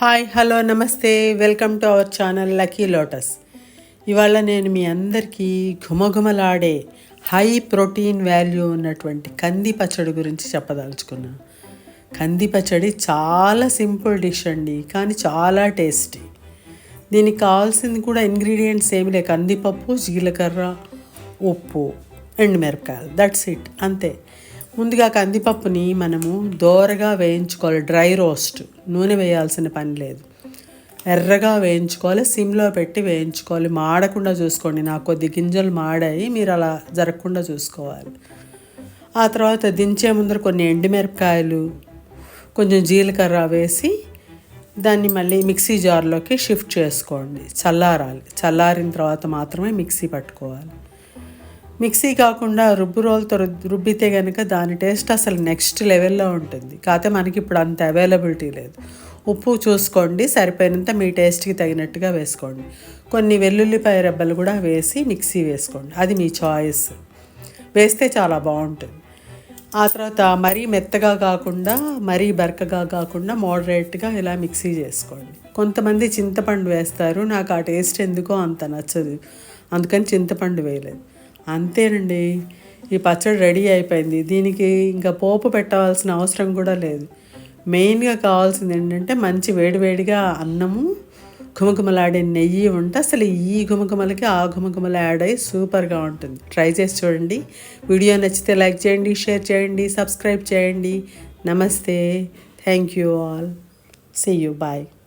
Hi hello నమస్తే. Welcome to our channel lucky lotus. ఇవాళ నేను మీ అందరికీ ఘుమఘుమలాడే హై ప్రోటీన్ వాల్యూ ఉన్నటువంటి కంది పచ్చడి గురించి చెప్పదలుచుకున్నాను కంది పచ్చడి చాలా సింపుల్ డిష్ అండి కానీ చాలా టేస్టీ. దీనికి కావాల్సింది కూడా ఇంగ్రీడియంట్స్ ఏమి లేక కందిపప్పు జీలకర్ర ఉప్పు ఎండుమిరపకాయలు దట్స్ ఇట్ అంతే. ముందుగా కందిపప్పుని మనము దోరగా వేయించుకోవాలి డ్రై రోస్ట్. నూనె వేయాల్సిన పని లేదు. ఎర్రగా వేయించుకోవాలి సిమ్లో పెట్టి వేయించుకోవాలి. మాడకుండా చూసుకోండి నాకు కొద్ది గింజలు మాడాయి మీరు అలా జరగకుండా చూసుకోవాలి. ఆ తర్వాత దించే ముందర కొన్ని ఎండుమిరపకాయలు కొంచెం జీలకర్ర వేసి దాన్ని మళ్ళీ మిక్సీ జార్లోకి షిఫ్ట్ చేసుకోండి. చల్లారాలి. చల్లారిన తర్వాత మాత్రమే మిక్సీ పట్టుకోవాలి. మిక్సీ కాకుండా రుబ్బు రోల్తో రుబ్బితే కనుక దాని టేస్ట్ అసలు నెక్స్ట్ లెవెల్లో ఉంటుంది. కాకపోతే మనకి ఇప్పుడు అంత అవైలబిలిటీ లేదు. ఉప్పు చూసుకోండి సరిపోయినంత మీ టేస్ట్కి తగినట్టుగా వేసుకోండి. కొన్ని వెల్లుల్లిపాయ రెబ్బలు కూడా వేసి మిక్సీ వేసుకోండి. అది మీ చాయిస్. వేస్తే చాలా బాగుంటుంది. ఆ తర్వాత మరీ మెత్తగా కాకుండా మరీ బరకగా కాకుండా మోడరేట్గా ఇలా మిక్సీ చేసుకోండి. కొంతమంది చింతపండు వేస్తారు. నాకు ఆ టేస్ట్ ఎందుకో అంత నచ్చదు. అందుకని చింతపండు వేయలేదు. అంతేనండి. ఈ పచ్చడి రెడీ అయిపోయింది. దీనికి ఇంకా పోపు పెట్టవలసిన అవసరం కూడా లేదు. మెయిన్గా కావాల్సింది ఏంటంటే మంచి వేడివేడిగా అన్నము ఘుమఘుమలాడే నెయ్యి ఉంటే అసలు ఈ ఘుమఘుమలకి ఆ ఘుమఘుమలు యాడ్ అయ్యి సూపర్గా ఉంటుంది. ట్రై చేసి చూడండి. వీడియో నచ్చితే లైక్ చేయండి షేర్ చేయండి సబ్స్క్రైబ్ చేయండి. నమస్తే. Thank you all. See you. Bye.